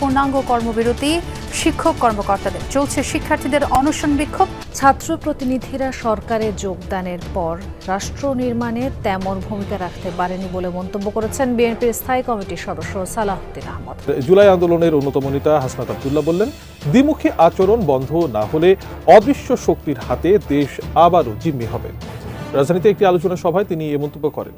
পূর্ণাঙ্গ কর্মবিরতি শিক্ষক কর্মকর্তাদের। চলছে শিক্ষার্থীদের অনশন বিক্ষোভ। ছাত্র প্রতিনিধিরা সরকারে যোগদানের পর রাষ্ট্র নির্মাণে তেমন ভূমিকা রাখতে পারেনি বলে মন্তব্য করেছেন বিএনপির স্থায়ী কমিটির সদস্য সালাহুদ্দিন আহমদ। জুলাই আন্দোলনের অন্যতম নেতা হাসনাত আবদুল্লাহ বললেন দ্বিমুখী আচরণ বন্ধ না হলে অদৃশ্য শক্তির হাতে দেশ আবারও জিম্মি হবে। রাজধানীতে একটি আলোচনা সভায় তিনি এ মন্তব্য করেন।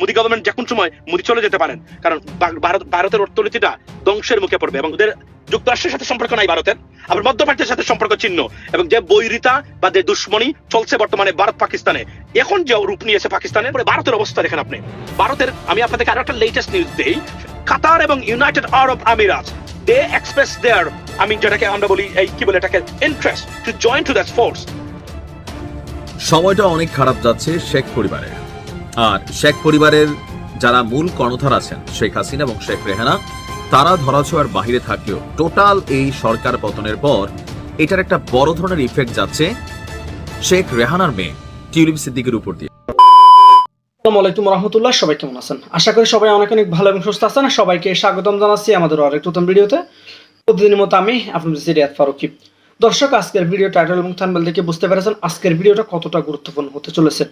মোদী গভর্নমেন্ট যে কোন সময় মোদী চলে যেতে পারেন। কারণ ভারত, ভারতের অর্থনীতিটা ধ্বংসের মুখে পড়বে এবং ওদের যুক্তরাষ্ট্রের সাথে সম্পর্ক নাই ভারতের, আবার মধ্যপ্রাচ্যের সাথে সম্পর্ক চিহ্ন এবং যে বৈরিতা বা যে দুশ্মনী চলছে বর্তমানে ভারত পাকিস্তানে, এখন যে রূপ নিয়েছে পাকিস্তানের, পরে ভারতের অবস্থা দেখেন আপনি। ভারতের, আমি আপনাদেরকে আরও একটা লেটেস্ট নিউজ দেই, কাতার এবং ইউনাইটেড আরব আমিরাত দে এক্সপ্রেস দেয়ার আমি যেটাকে আমরা বলি এই কি বলে এটাকে interest to join to that force সময়টা অনেক খারাপ যাচ্ছে শেখ পরিবারের। আর শেখ পরিবারের যারা মূল কর্ণধার আছেন, শেখ হাসিনা এবং শেখ রেহানা, তারা ধরাছোঁয়ার বাহিরে থাকলেও টোটাল এই সরকার পতনের পর এটার একটা বড় ধরনের ইফেক্ট যাচ্ছে শেখ রেহানার মেয়ে, টিউলিপ সিদ্দিকের উপর দিয়ে। আসসালামু আলাইকুম রহমতুল্লাহ, সবাই কেমন আছেন? আশা করি সবাই অনেক অনেক ভালো এবং সুস্থ আছেন। সবাইকে স্বাগতম জানাচ্ছি আমাদের আরেক নতুন ভিডিওতে। প্রতিদিনের মতো আমি সিরিয়াত ফারুকি। দর্শক, আজকের ভিডিও টাইটেল এবং থাম্বেল দেখে বুঝতে পেরেছেন আজকের ভিডিওটা কতটা গুরুত্বপূর্ণ হতে চলেছে।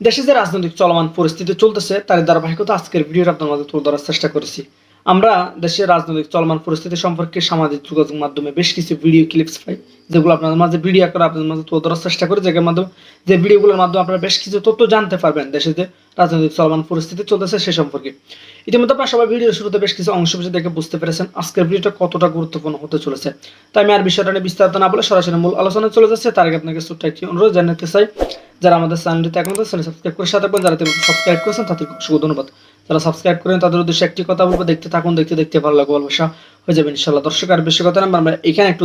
দেশে যে রাজনৈতিক চলমান পরিস্থিতি চলতেছে, তার ধারাবাহিকতা আজকের ভিডিওটা আপনার মাঝে তুলে ধরার চেষ্টা করেছি। আমরা দেশের রাজনৈতিক চলমান পরিস্থিতি সম্পর্কে সামাজিক যোগাযোগ মাধ্যমে বেশ কিছু ভিডিও ক্লিপস পাই, যেগুলো আপনাদের মাঝে ভিডিও করে আপনাদের মাঝে তুলে ধরার চেষ্টা করি, যেগুলোর মাধ্যমে যে ভিডিওগুলোর মাধ্যমে আপনারা বেশ কিছু তথ্য জানতে পারবেন দেশে যে রাজনৈতিক চলমান পরিস্থিতি চলতেছে সে সম্পর্কে। ইতিমধ্যে আপনারা সবাই ভিডিও শুরুতে বেশ কিছু অংশ বিশেষ দেখে বুঝতে পেরেছেন আজকের ভিডিওটা কতটা গুরুত্বপূর্ণ হতে চলেছে। তাই আমি আর বিষয়টা নিয়ে বিস্তারিত না বলে সরাসরি মূল আলোচনায় চলে যাচ্ছে। তার আগে আপনাকে ছোট্ট একটি অনুরোধ জানাতে চাই, যারা আমাদের চ্যানেলটিতে এখন চ্যানেল সাবস্ক্রাইব করে সাথে যারা সাবস্ক্রাইব করেছেন, তাদেরকে অসংখ্য ধন্যবাদ। যারা সাবস্ক্রাইব করেন, তাদের উদ্দেশ্যে একটি কথা বলব, দেখতে থাকুন, দেখতে দেখতে ভালো লাগবে, ভালোবাসা। হয়ে যাবে ইনশাল্লাহ দর্শক, আর বেশি কথা না, আমরা এখানে একটু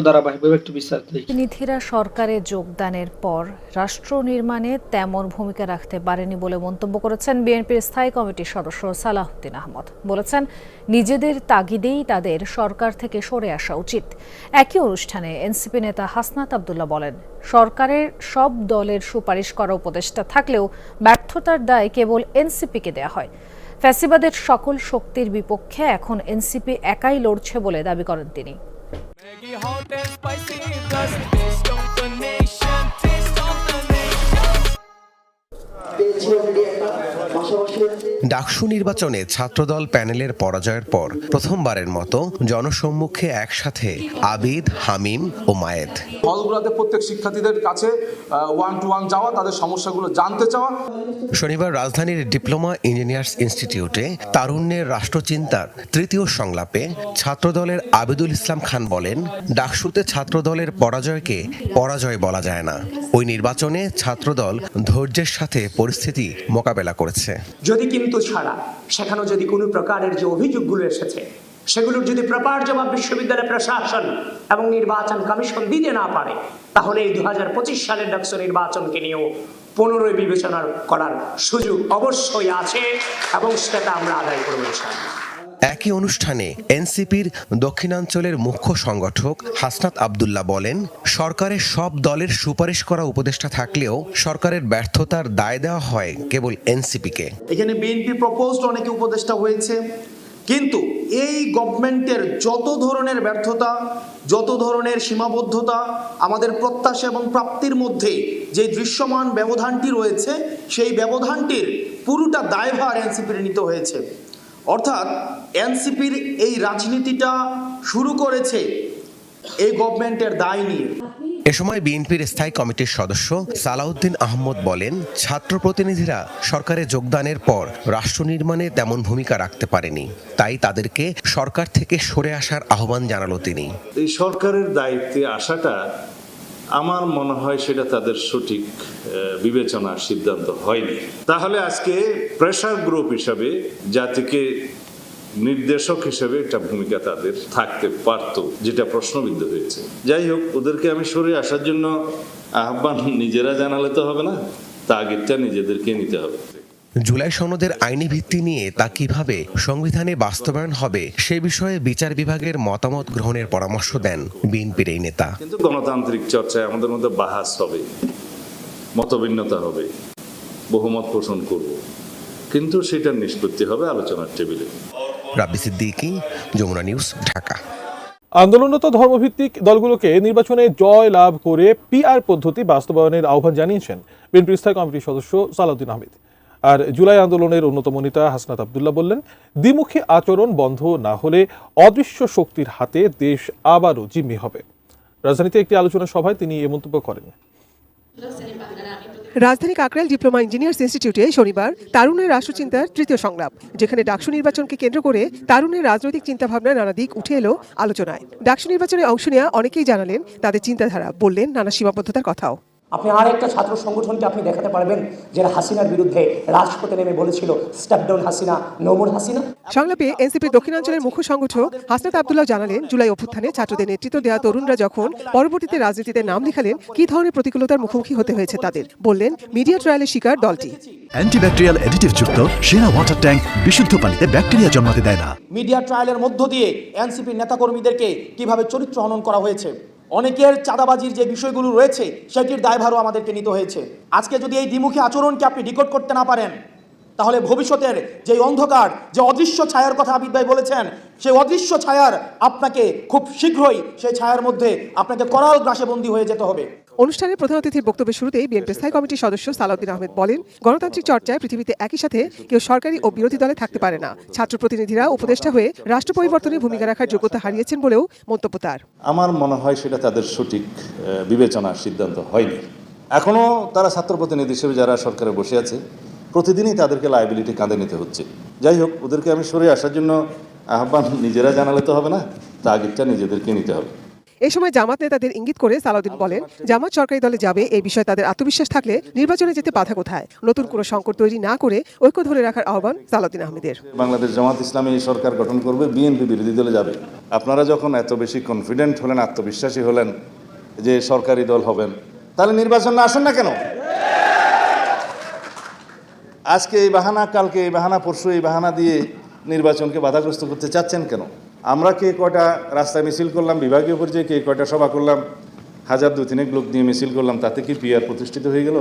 একটু বিস্তারিত সরকারে যোগদানের পর রাষ্ট্র নির্মাণে তেমন ভূমিকা রাখতে পারেনি বলে মন্তব্য করেছেন বিএনপির স্থায়ী কমিটির সদস্য সালাহুদ্দিন আহমদ। বলেছেন, নিজেদের তাগিদেই তাদের সরকার থেকে সরে আসা উচিত। একই অনুষ্ঠানে এনসিপি নেতা হাসনাত আবদুল্লাহ বলেন, সরকারের সব দলের সুপারিশ করা উপদেষ্টা থাকলেও ব্যর্থতার দায় কেবল এনসিপিকে দেয়া হয়। ফ্যাসিবাদের সকল শক্তির বিপক্ষে এখন এনসিপি একাই লড়ছে বলে দাবি করেন তিনি। ডাকসু নির্বাচনে ছাত্রদল প্যানেলের পরাজয়ের পর প্রথমবারের মতো জনসম্মুখে একসাথে আবিদ হামিম ও মায়েদ। হলগুলোতে প্রত্যেক শিক্ষার্থীদের কাছে ওয়ান টু ওয়ান যাওয়া তাদের সমস্যাগুলো জানতে চাওয়া। শনিবার রাজধানীর ডিপ্লোমা ইঞ্জিনিয়ার্স ইনস্টিটিউটে তারুণ্যের রাষ্ট্রচিন্তার তৃতীয় সংলাপে ছাত্রদলের আবিদুল ইসলাম খান বলেন ডাকসুতে ছাত্রদলের পরাজয়কে পরাজয় বলা যায় না। ওই নির্বাচনে ছাত্রদল ধৈর্যের সাথে পরিস্থিতি মোকাবেলা করেছে। যদি কিন্তু ছাড়া সেখানে যদি কোনো প্রকারের যে অভিযোগগুলো এসেছে, সেগুলোর যদি প্রপার জবাব বিশ্ববিদ্যালয় প্রশাসন এবং নির্বাচন কমিশন দিতে না পারে, তাহলে এই দু হাজার পঁচিশ সালের ডাকসু নির্বাচনকে নিয়েও পুনরায় বিবেচনা করার সুযোগ অবশ্যই আছে এবং সেটা আমরা আদায় করব একই অনুষ্ঠানে এনসিপির দক্ষিণাঞ্চলের মুখ্য সংগঠক হাসনাত আবদুল্লাহ বলেন সরকারের সব দলের সুপারিশ করা উপদেষ্টা থাকলেও সরকারের ব্যর্থতার দায় দেওয়া হয় কেবল এনসিপিকে। এখানে বিএনপি প্রপোজড অনেকে উপদেষ্টা হয়েছে। কিন্তু এই গভর্নমেন্টের যত ধরনের ব্যর্থতা, যত ধরনের সীমাবদ্ধতা, আমাদের প্রত্যাশা এবং প্রাপ্তির মধ্যে যে দৃশ্যমান ব্যবধানটি রয়েছে, সেই ব্যবধানটির পুরোটা দায়ভার এনসিপির নিতে হয়েছে। অর্থাৎ এনসিপির এই রাজনীতিটা শুরু করেছে এই গভর্নমেন্টের দায় নিয়ে। এ সময় বিএনপির স্থায়ী কমিটির সদস্য সালাউদ্দিন আহমদ বলেন ছাত্র প্রতিনিধিরা সরকারে যোগদানের পর রাষ্ট্র নির্মাণে তেমন ভূমিকা রাখতে পারেনি। তাই তাদেরকে সরকার থেকে সরে আসার আহ্বান জানালো তিনি। এই সরকারের দায়িত্বে আসাটা আমার মনে হয় সেটা তাদের সঠিক বিবেচনা, সিদ্ধান্ত হয়নি। তাহলে আজকে প্রেশার গ্রুপ হিসাবে, জাতিকে নির্দেশক হিসেবে একটা ভূমিকা তাদের থাকতে পারত, যেটা প্রশ্নবিদ্ধ হয়েছে। যাই হোক, ওদেরকে আমি সরে আসার জন্য আহ্বান নিজেরা জানালে তো হবে না, তাগিদটা নিজেদেরকে নিতে হবে। জুলাই সনদের আইনি ভিত্তি নিয়ে তা কীভাবে সংবিধানে বাস্তবায়ন হবে সে বিষয়ে বিচার বিভাগের মতামত গ্রহণের পরামর্শ দেন বিএনপির এই নেতা। কিন্তু গণতান্ত্রিক চর্চায় আমাদের মধ্যে বাহাস হবে মতভিন্নতা হবে বহুমত পোষণ করব। কিন্তু সেটার নিষ্পত্তি হবে আলোচনার টেবিলে। রাব্বি সিদ্দিকী যমুনা নিউজ ঢাকা। আন্দোলনরত ধর্মভিত্তিক দলগুলোকে নির্বাচনে জয় লাভ করে পিআর পদ্ধতি বাস্তবায়নের আহ্বান জানিয়েছেন বিএনপির স্থায়ী কমিটির সদস্য সালাউদ্দিন আহমেদ। আর জুলাই আন্দোলনের অন্যতম নেতা হাসনাত আবদুল্লাহ বললেন, দ্বিমুখী আচরণ বন্ধ না হলে অদৃশ্য শক্তির হাতে দেশ আবারও জিম্মি হবে। রাজধানীতে একটি আলোচনা সভায় তিনি এ মন্তব্য করেন। রাজধানী কাকরাইল ডিপ্লোমা ইঞ্জিনিয়ার্স ইনস্টিটিউটে শনিবার তারুণের রাষ্ট্রচিন্তার তৃতীয় সংলাপ, যেখানে ডাকসু নির্বাচনকে কেন্দ্র করে তারুণের রাজনৈতিক চিন্তাভাবনার নানা দিক উঠে এলো আলোচনায়। ডাকসু নির্বাচনে অংশ নেওয়া অনেকেই জানালেন, তাদের চিন্তাধারা, বললেন নানা সীমাবদ্ধতার কথাও। আপনি আর একটা ছাত্র সংগঠনকে আপনি দেখাতে পারবেন যারা হাসিনার বিরুদ্ধে রাজপথে নেমে বলেছিল স্টেপ ডাউন হাসিনা নোমর হাসিনা। সংলাপে এনসিপির দক্ষিণাঞ্চলের মুখ্য সংগঠক হাসনাত আবদুল্লাহ জানালেন জুলাই অভ্যুত্থানে ছাত্রদের নেতৃত্ব দেওয়া তরুণরা যখন পরবর্তীতে রাজনীতিতে নাম লিখালেন কি ধরনের প্রতিকূলতার মুখোমুখি হতে হয়েছে তাদের? বললেন মিডিয়া ট্রায়ালের শিকার দলটি। অ্যান্টিব্যাকটেরিয়াল অ্যাডিটিভ যুক্ত সেরা ওয়াটার ট্যাঙ্ক বিশুদ্ধ পানিতে ব্যাকটেরিয়া জন্মাতে দেয় না। মিডিয়া ট্রায়ালের মধ্য দিয়ে এনসিপির নেতাকর্মীদেরকে কীভাবে চরিত্র হনন করা হয়েছে? অনেকের চাঁদাবাজির যে বিষয়গুলো রয়েছে, সেটির দায়ভারও আমাদেরকে নিতে হয়েছে। আজকে যদি এই দ্বিমুখী আচরণকে আপনি ডিকোড করতে না পারেন, তাহলে ভবিষ্যতের যে অন্ধকার, যে অদৃশ্য ছায়ার কথা আবিদ ভাই বলেছেন সেই অদৃশ্য ছায়ার আপনাকে খুব শীঘ্রই সেই ছায়ার মধ্যে আপনাকে করাল গ্রাসে বন্দী হয়ে যেতে হবে। অনুষ্ঠানে প্রধান অতিথির বক্তব্যের শুরুতেই বিএনপি স্থায়ী কমিটির সদস্য সালাউদ্দিন আহমেদ বলেন গণতান্ত্রিক চর্চায় পৃথিবীতে একই সাথে কেউ সরকারি ও বিরোধী দলে থাকতে পারে না। ছাত্র প্রতিনিধিরা উপদেষ্টা হয়ে রাষ্ট্র পরিবর্তনে ভূমিকা রাখার যোগ্যতা হারিয়েছেন বলেও মন্তব্য তার। আমার মনে হয় সেটা তাদের সঠিক বিবেচনার সিদ্ধান্ত হয়নি। এখনও তারা ছাত্র প্রতিনিধি হিসেবে যারা সরকারে বসে আছে প্রতিদিনই তাদেরকে লাইবিলিটি কাঁধে নিতে হচ্ছে। যাই হোক ওদেরকে আমি সরে আসার জন্য আহ্বান নিজেরা জানালে তো হবে না তাগিদটা নিজেদেরকে নিতে হবে। এই সময় জামাত নেতাদের ইঙ্গিত করে সালাউদ্দিন বলেন জামাত সরকারি দলে যাবে এই বিষয়ে তাদের আত্মবিশ্বাস থাকলে নির্বাচনে যেতে বাধা কোথায়? নতুন কোনো সংকট তৈরি না করে ঐক্য ধরে রাখার আহ্বান সালাউদ্দিন আহমেদের। বাংলাদেশ জামাত ইসলামী এই সরকার গঠন করবে বিএনপি বিরোধী দলে যাবে। আপনারা যখন এত বেশি কনফিডেন্ট হলেন আত্মবিশ্বাসী হলেন যে সরকারি দল হবেন তাহলে নির্বাচন না আসুন না কেন? আজকে এই বাহানা কালকে এই বাহানা পরশু এই বাহানা দিয়ে নির্বাচনকে বাধাগ্রস্ত করতে চাচ্ছেন কেন? আমরা কে কয়টা রাস্তায় মিছিল করলাম বিভাগীয় পর্যায়ে কে কয়টা সভা করলাম হাজার দু তিনেক লোক নিয়ে মিছিল করলাম তাতে কি পিয়ার প্রতিষ্ঠিত হয়ে গেল?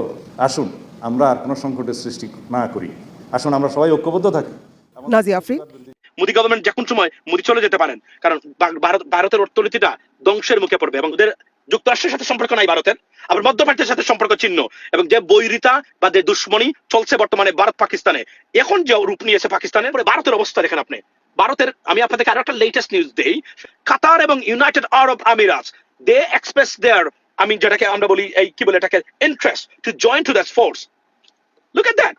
আসুন আমরা আর কোনো সংকটের সৃষ্টি না করি। আসুন আমরা সবাই ঐক্যবদ্ধ থাকি। নাজিয়া আফরিন? মোদী গভর্নমেন্ট যে কোন সময় মোদী চলে যেতে পারেন কারণ ভারত ভারতের অর্থনীতিটা ধ্বংসের মুখে পড়বে এবং ওদের যুক্তরাষ্ট্রের সাথে সম্পর্ক নাই ভারতের, আবার মধ্যপ্রাচ্যের সাথে সম্পর্ক চিহ্ন এবং যে বৈরিতা বা যে দুশ্মনী চলছে বর্তমানে ভারত পাকিস্তানে, এখন যে রূপ নিয়েছে পাকিস্তানের, পরে ভারতের অবস্থা দেখেন আপনি। ভারতের, আমি আপনাদেরকে আরও একটা লেটেস্ট নিউজ দেই। কাতার এবং ইউনাইটেড আরব আমিরাত দে এক্সপ্রেস দেয়ার আমি যেটাকে আমরা বলি এই কি বলে এটাকে interest to join to that force look at that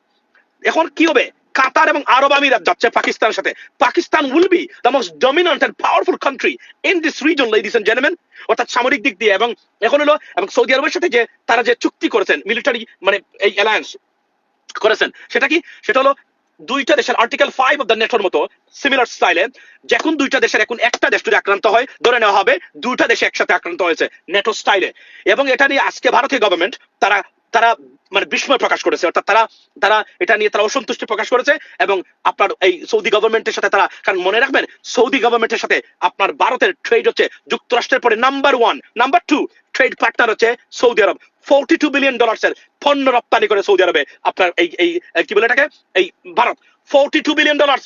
এখন কি হবে? কাতার এবং আরব আমিরাত যাচ্ছে পাকিস্তানের সাথে। Pakistan will be the most dominant and powerful country in this reason ladies and gentleman অর্থাৎ সামরিক দিক দিয়ে এবং এখন হলো, এবং সৌদি আরবের সাথে যে তারা যে চুক্তি করেছেন মিলিটারি মানে এই অ্যালায়েন্স করেছেন, সেটা কি? সেটা হলো দুইটা দেশের আর্টিকেল ফাইভ অফ দ্য নেটোর মতো সিমিলার স্টাইলে যখন দুইটা দেশের এখন একটা দেশ যদি আক্রান্ত হয়, ধরে নেওয়া হবে দুইটা দেশে একসাথে আক্রান্ত হয়েছে নেটো স্টাইলে এবং এটা নিয়ে আজকে ভারতীয় গভর্নমেন্ট তারা তারা মানে বিস্ময় প্রকাশ করেছে। অর্থাৎ তারা তারা এটা নিয়ে তারা অসন্তুষ্টি প্রকাশ করেছে এবং আপনার এই সৌদি গভর্নমেন্টের সাথে তারা, কারণ মনে রাখবেন, সৌদি গভর্নমেন্টের সাথে আপনার ভারতের ট্রেড হচ্ছে যুক্তরাষ্ট্রের পরে number one number two trade partner হচ্ছে সৌদি আরব। ফোরটি টু বিলিয়ন ডলার্সের পণ্য রপ্তানি করে সৌদি আরবে আপনার এই এই কি বলে এটাকে? এই Bharat. Forty two billion dollars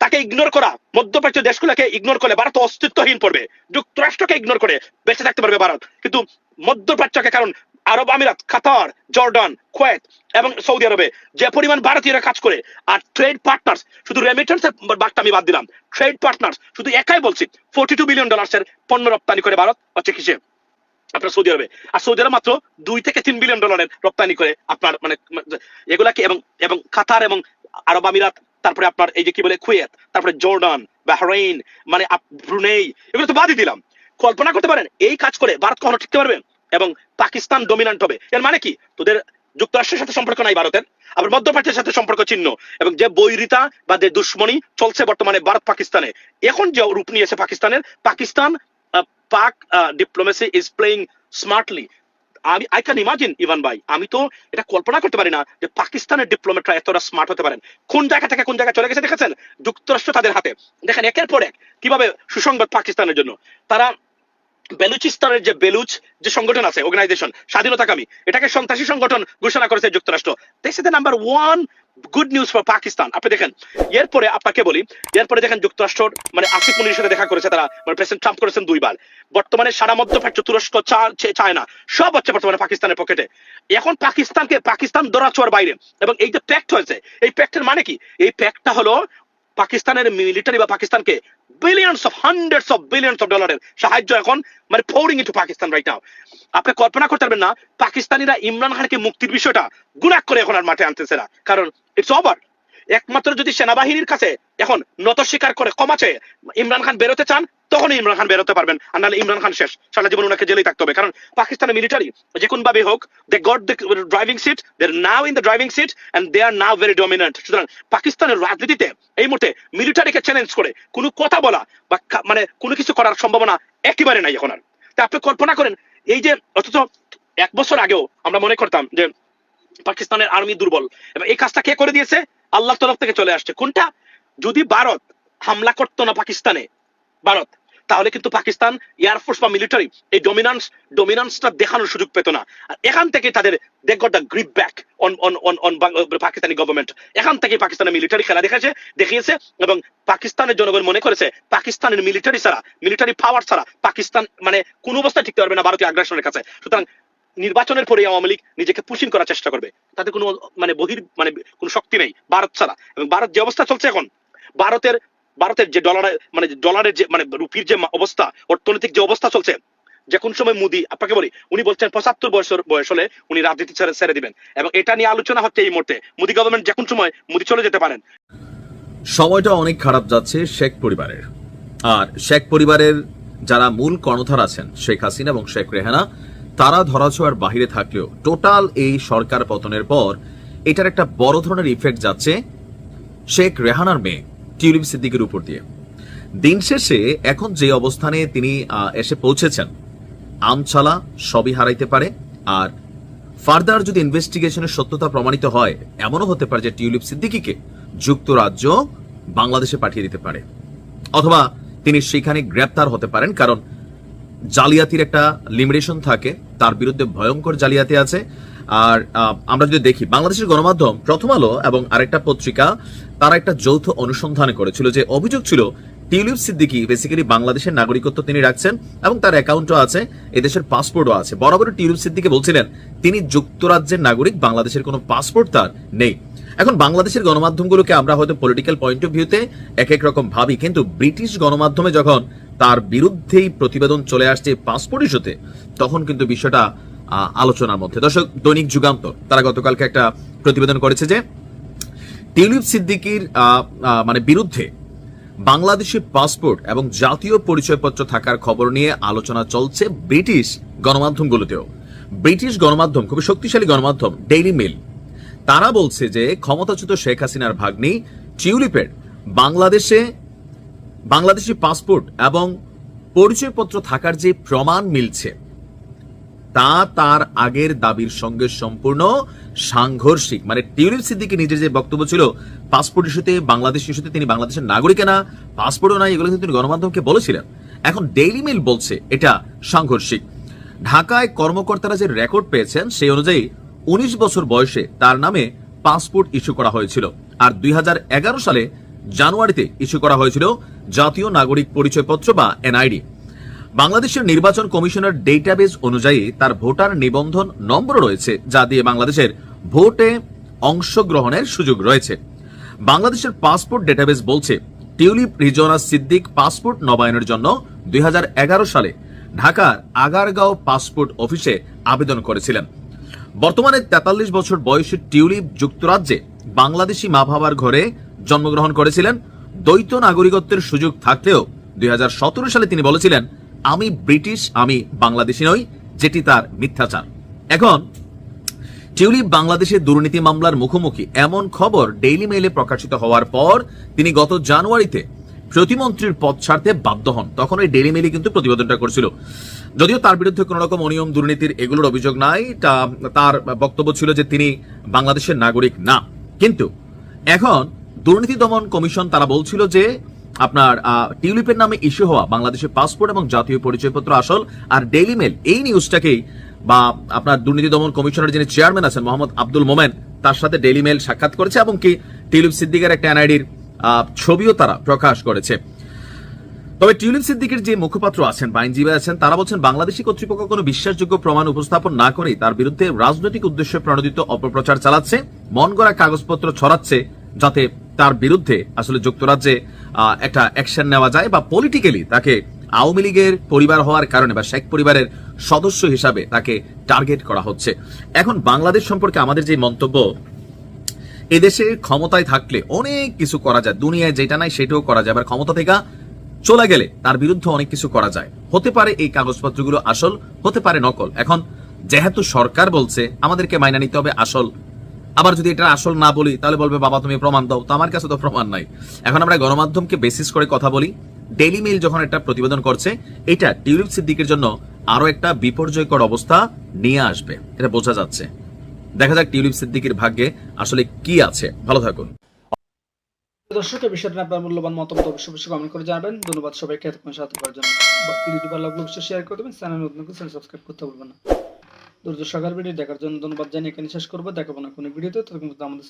তাকে ইগনোর করা, মধ্যপ্রাচ্য দেশগুলোকে ইগনোর করলে ভারত অস্তিত্বহীন পড়বে। যুক্তরাষ্ট্রকে ইগনোর করে বেঁচে থাকতে পারবে ভারত। কিন্তু মধ্যপ্রাচ্যকে, কারণ Arab Emirates, Qatar, Jordan, Kuwait এবং সৌদি আরবে যে পরিমাণ ভারতীয়রা কাজ করে আর ট্রেড পার্টনার্স, শুধু রেমিটেন্স এর বার্তা আমি বাদ দিলাম, ট্রেড পার্টনার্স, শুধু একাই বলছি ফোর্টি টু বিলিয়ন ডলার্সের পণ্য রপ্তানি করে ভারত হচ্ছে কিসে? আপনার সৌদি আরবে। আর সৌদি আরব মাত্র দুই থেকে তিন বিলিয়ন ডলারের রপ্তানি করে আপনার মানে এগুলাকে এবং এবং কাতার এবং আরব আমিরাত, তারপরে আপনার এই যে কি বলে, কুয়েত, তারপরে জর্ডান, বাহরাইন মানে ব্রুনেই, এগুলো তো বাদই দিলাম। কল্পনা করতে পারেন, এই কাজ করে ভারত কখনো টিকতে পারবে? এবং পাকিস্তান ডমিনেন্ট হবে। এর মানে কি? তোদের যুক্তরাষ্ট্রের সাথে সম্পর্ক নাই ভারতের, আবার মধ্যপ্রাচ্যের সাথে সম্পর্ক চিহ্ন এবং যে বৈরিতা বা যে দুশ্মনী চলছে বর্তমানে ভারত পাকিস্তানে, এখন যে রূপ নিয়েছে পাকিস্তানের, Pakistan Pak diplomacy is playing smartly আমি আই ক্যান ইমাজিন ইভান ভাই, আমি তো এটা কল্পনা করতে পারি না যে পাকিস্তানের ডিপ্লোমেটরা এতটা স্মার্ট হতে পারেন। কোন জায়গা থেকে কোন জায়গায় চলে গেছে দেখেছেন? যুক্তরাষ্ট্র তাদের হাতে। দেখেন, একের পর এক, কীভাবে সুসংবাদ পাকিস্তানের জন্য? তারা বেলুচিস্তানের যে বেলুচ যে সংগঠন আছে অর্গানাইজেশন স্বাধীনতাকামী, এটাকে সন্ত্রাসী সংগঠন ঘোষণা করেছে যুক্তরাষ্ট্র। This is the number one good news for Pakistan আপনি দেখেন, এরপরে আপনাকে বলি, এরপরে দেখেন যুক্তরাষ্ট্র মানে আসিফ মুনির সাথে দেখা করেছে তারা মানে প্রেসিডেন্ট ট্রাম্প করেছেন দুইবার। বর্তমানে সারা মধ্যপ্রাচ্য, তুরস্ক, চা- চে- চায়না, সব হচ্ছে বর্তমানে পাকিস্তানের পকেটে। এখন পাকিস্তানকে, পাকিস্তান দরাচোয়ার বাইরে। এবং এই যে প্যাক্ট হয়েছে, এই প্যাক্টের মানে কি? এই প্যাক্টটা হলো, পাকিস্তানের মিলিটারি বা পাকিস্তানকে billions of hundreds of billions of ডলারের সাহায্য এখন মানে fording into Pakistan right now আপনি কল্পনা করতে পারবেন না, পাকিস্তানিরা ইমরান খানকে মুক্তির বিষয়টা গুণাক করে এখন আর মাঠে আনতেছে না। কারণ ইটস ওভার একমাত্র যদি সেনাবাহিনীর কাছে এখন নত স্বীকার করে কমাছে ইমরান খান বেরোতে চান তখনই ইমরান খান বেরোতে পারবেন। আর নাহলে ইমরান খান শেষ। সারা জীবন ওনাকে জেলেই থাকতে হবে। কারণ পাকিস্তানের মিলিটারি যে কোন ভাবে হোক they got the driving seat they are now in the driving seat and they are now very dominant সুতরাং পাকিস্তানের রাজনীতিতে এই মুহূর্তে মিলিটারিকে চ্যালেঞ্জ করে কোনো কথা বলা বা মানে কোনো কিছু করার সম্ভাবনা একেবারে নাই এখন আর। তা আপনি কল্পনা করেন, এই যে অথচ এক বছর আগেও আমরা মনে করতাম যে পাকিস্তানের আর্মি দুর্বল। এবং এই কাজটা কে করে দিয়েছে? আল্লাহ তরফ থেকে চলে আসছে। কোনটা? যদি ভারত হামলা করতো না পাকিস্তানে ভারত। তাহলে কিন্তু পাকিস্তান এয়ারফোর্স বা মিলিটারি এই ডমিনান্স ডমিনান্সটা দেখানোর সুযোগ পেত না। আর এখান থেকে তাদের they got the grip back on on on on Pakistani government এখান থেকে পাকিস্তানের মিলিটারি খেলা দেখাছে দেখিয়েছে এবং পাকিস্তানের জনগণ মনে করেছে, পাকিস্তানের মিলিটারি ছাড়া মিলিটারি পাওয়ার ছাড়া পাকিস্তান মানে কোন অবস্থায় টিকতে পারবে না ভারতীয় আগ্রাসনের কাছে। সুতরাং নির্বাচনের পরে আওয়ামী লীগ নিজেকে পুশিং করার চেষ্টা করবে। তাতে কোনো মানে বহির মানে কোনো শক্তি নেই, ভারত ছাড়া। এবং ভারত যে অবস্থা চলছে এখন, ভারতের ভারতের যে ডলারের মানে ডলারের যে মানে রুপির যে অবস্থা, অর্থনৈতিক যে অবস্থা চলছে, যে কোন সময় মোদি, আপনাকে বলি, উনি বলছেন পঁচাত্তর বয়সের বয়স হলে উনি রাজনীতি ছেড়ে ছেড়ে দিবেন। এবং এটা নিয়ে আলোচনা হচ্ছে এই মুহূর্তে। মোদি গভর্নমেন্ট যে কোন সময় মোদি চলে যেতে পারেন। সময়টা অনেক খারাপ যাচ্ছে শেখ পরিবারের। আর শেখ পরিবারের যারা মূল কর্ণধার আছেন, শেখ হাসিনা এবং শেখ রেহানা, তারা ধরাছোঁয়ার বাহিরে থাকলেও টোটাল এই সরকার পতনের পর এটার একটা বড় ধরনের ইফেক্ট যাচ্ছে শেখ রেহানার মেয়ে। টিউলিপ সিদ্দিকের উপর দিয়ে। দিন শেষে এখন যে অবস্থানে তিনি এসে পৌঁছেছেন, আমছালা সবই হারাইতে পারে। আর ফার্দার যদি ইনভেস্টিগেশনের সত্যতা প্রমাণিত হয়, এমনও হতে পারে যে টিউলিপ সিদ্দিকিকে যুক্তরাজ্য বাংলাদেশে পাঠিয়ে দিতে পারে। অথবা তিনি সেখানে গ্রেপ্তার হতে পারেন, কারণ জালিয়াতির একটা লিমিটেশন থাকে, তার বিরুদ্ধে ভয়ঙ্কর জালিয়াতি আছে। আর আমরা যদি দেখি, বাংলাদেশের গণমাধ্যম প্রথম আলো এবং আরেকটা পত্রিকা, তারা একটা যৌথ অনুসন্ধান করেছিল যে অভিযোগ ছিল, টিউলিপ সিদ্দিকি বেসিক্যালি বাংলাদেশের নাগরিকত্ব তিনি রাখছেন এবং তার অ্যাকাউন্টও আছে, এদেশের পাসপোর্টও আছে। বরাবর টিউলিপ সিদ্দিকি বলছিলেন, তিনি যুক্তরাজ্যের নাগরিক, বাংলাদেশের কোনো পাসপোর্ট তার নেই। এখন বাংলাদেশের গণমাধ্যমগুলোকে আমরা হয়তো পলিটিক্যাল পয়েন্ট অফ ভিউতে এক এক রকম ভাবি, কিন্তু ব্রিটিশ গণমাধ্যমে যখন তার বিরুদ্ধেই প্রতিবেদন চলে আসছে পাসপোর্ট ইস্যুতে তখন কিন্তু বিষয়টা আলোচনার মধ্যে। দর্শক, দৈনিক যুগান্তর, তারা গতকালকে একটা প্রতিবেদন করেছে যে টিউলিপ সিদ্দিকির মানে বিরুদ্ধে বাংলাদেশি পাসপোর্ট এবং জাতীয় পরিচয়পত্র থাকার খবর নিয়ে আলোচনা চলছে ব্রিটিশ গণমাধ্যমগুলোতেও। ব্রিটিশ গণমাধ্যম, খুবই শক্তিশালী গণমাধ্যম ডেইলি মেল তারা বলছে যে ক্ষমতাচ্যুত শেখ হাসিনার ভাগ্নি টিউলিপের বাংলাদেশে বাংলাদেশি পাসপোর্ট এবং পরিচয়পত্র থাকার যে প্রমাণ মিলছে তা তার আগের দাবির সঙ্গে সম্পূর্ণ সাংঘর্ষিক। মানে টিউলিপ সিদ্দিকি নিজের যে বক্তব্য ছিল, পাসপোর্ট ইস্যুতে, বাংলাদেশ ইস্যুতে তিনি বাংলাদেশের নাগরিক না, পাসপোর্টও নাই, এগুলো কিন্তু তিনি গণমাধ্যমকে বলেছিলেন। এখন ডেইলি মেল বলছে এটা সাংঘর্ষিক। ঢাকায় কর্মকর্তারা যে রেকর্ড পেয়েছেন, সেই অনুযায়ী উনিশ বছর বয়সে তার নামে পাসপোর্ট ইস্যু করা হয়েছিল। আর দুই হাজার এগারো সালে জানুয়ারিতে ইস্যু করা হয়েছিল জাতীয় নাগরিক পরিচয়পত্র বা এনআইডি বাংলাদেশের নির্বাচন কমিশনের ডেটাবেজ অনুযায়ী তার ভোটার নিবন্ধন নম্বর রয়েছে, যা দিয়ে বাংলাদেশের ভোটে অংশগ্রহণের সুযোগ রয়েছে। বাংলাদেশের পাসপোর্ট ডেটাবেজ বলছে, টিউলিপ রিজওয়ানা সিদ্দিক পাসপোর্ট নবায়নের জন্য দুই হাজার এগারো সালে ঢাকার আগারগাঁও পাসপোর্ট অফিসে আবেদন করেছিলেন। বর্তমানে তেতাল্লিশ বছর বয়সী টিউলিপ যুক্তরাজ্যে বাংলাদেশি মা বাবার ঘরে জন্মগ্রহণ করেছিলেন। দ্বৈত নাগরিকত্বের সুযোগ থাকলেও দুই হাজার সতেরো সালে তিনি বলেছিলেন আমি ব্রিটিশ, আমি বাংলাদেশি নই, যেটি তার মিথ্যাচার। এখন, টিউলিপ বাংলাদেশের দুর্নীতি মামলার মুখোমুখি। এমন খবর ডেইলি মেইলে প্রকাশিত হওয়ার পর, তিনি গত জানুয়ারিতে প্রতিমন্ত্রীর পদ ছাড়তে বাধ্য হন। তখন ওই ডেইলি মেইলে কিন্তু প্রতিবেদনটা করছিল। যদিও তার বিরুদ্ধে কোন রকম অনিয়ম দুর্নীতির এগুলোর অভিযোগ নাই, তা- তার বক্তব্য ছিল যে তিনি বাংলাদেশের নাগরিক না। কিন্তু, এখন দুর্নীতি দমন কমিশন তারা বলছিল যে আপনার টিউলিপের নামে ইস্যু হওয়া বাংলাদেশের পাসপোর্ট এবং জাতীয় পরিচয়পত্র আসল আর ডেইলি মেল এই নিউজটাকেই বা আপনার দুর্নীতি দমন কমিশনের যিনি চেয়ারম্যান আছেন মোহাম্মদ আব্দুল মোমেন, তার সাথে ডেইলি মেল সাক্ষাৎ করেছে এবং কি টিউলিপ সিদ্দিকের একটা এনআইডির ছবিও তারা প্রকাশ করেছে। তবে টিউলিপ সিদ্দিকের যে মুখপাত্র আছেন বা আইনজীবী আছেন, তারা বলছেন বাংলাদেশি কর্তৃপক্ষ কোনো বিশ্বাসযোগ্য প্রমাণ উপস্থাপন না করেই তার বিরুদ্ধে রাজনৈতিক উদ্দেশ্যে প্রণোদিত অপপ্রচার চালাচ্ছে, মন গড়া কাগজপত্র ছড়াচ্ছে যাতে তার বিরুদ্ধে আসলে যুক্তরাজ্যে একটা অ্যাকশন নেওয়া যায় বা পলিটিক্যালি তাকে আওয়ামী লীগের পরিবার হওয়ার কারণে বা শেখ পরিবারের সদস্য হিসাবে তাকে টার্গেট করা হচ্ছে। এখন বাংলাদেশ সম্পর্কে আমাদের যে মন্তব্য, এদেশে ক্ষমতায় থাকলে অনেক কিছু করা যায়। দুনিয়ায় যেটা নাই সেটাও করা যায়। আবার ক্ষমতা থেকে চলে গেলে তার বিরুদ্ধে অনেক কিছু করা যায়। হতে পারে এই কাগজপত্রগুলো আসল, হতে পারে নকল। এখন যেহেতু সরকার বলছে, আমাদেরকে মাইনা নিতে হবে আসল আবার যদি এটা আসল না বলি, তাহলে বলবে, বাবা, তুমি প্রমাণ দাও। তো আমার কাছে তো প্রমাণ নাই। এখন আমরা গণমাধ্যমকে বেসিস করে কথা বলি। ডেইলি মেইল যখন একটা প্রতিবেদন করছে, এটা টিউলিপ সিদ্দিকের জন্য আরও একটা বিপর্যয়কর অবস্থা নিয়ে আসবে। এটা বোঝা যাচ্ছে। দেখা যাক টিউলিপ সিদ্দিকের ভাগ্যে আসলে কি আছে। ভালো থাকুন। দর্শক এই বিষয়টা আপনার মূল্যবান মতামত অবশ্যই অবশ্যই কমেন্ট করে জানাবেন। ধন্যবাদ সবাইকে এতক্ষণ সাথে করার জন্য। ভিডিওটি ভালো লাগলে অবশ্যই শেয়ার করে দেবেন। চ্যানেল নতুন চ্যানেল সাবস্ক্রাইব করতে ভুলবেন না। দুর্য সকাল ভিডিও দেখার জন্য ধন্যবাদ জানিয়ে এখানে শেষ করব। দেখাবো না কোনো ভিডিওতে পর্যন্ত আমাদের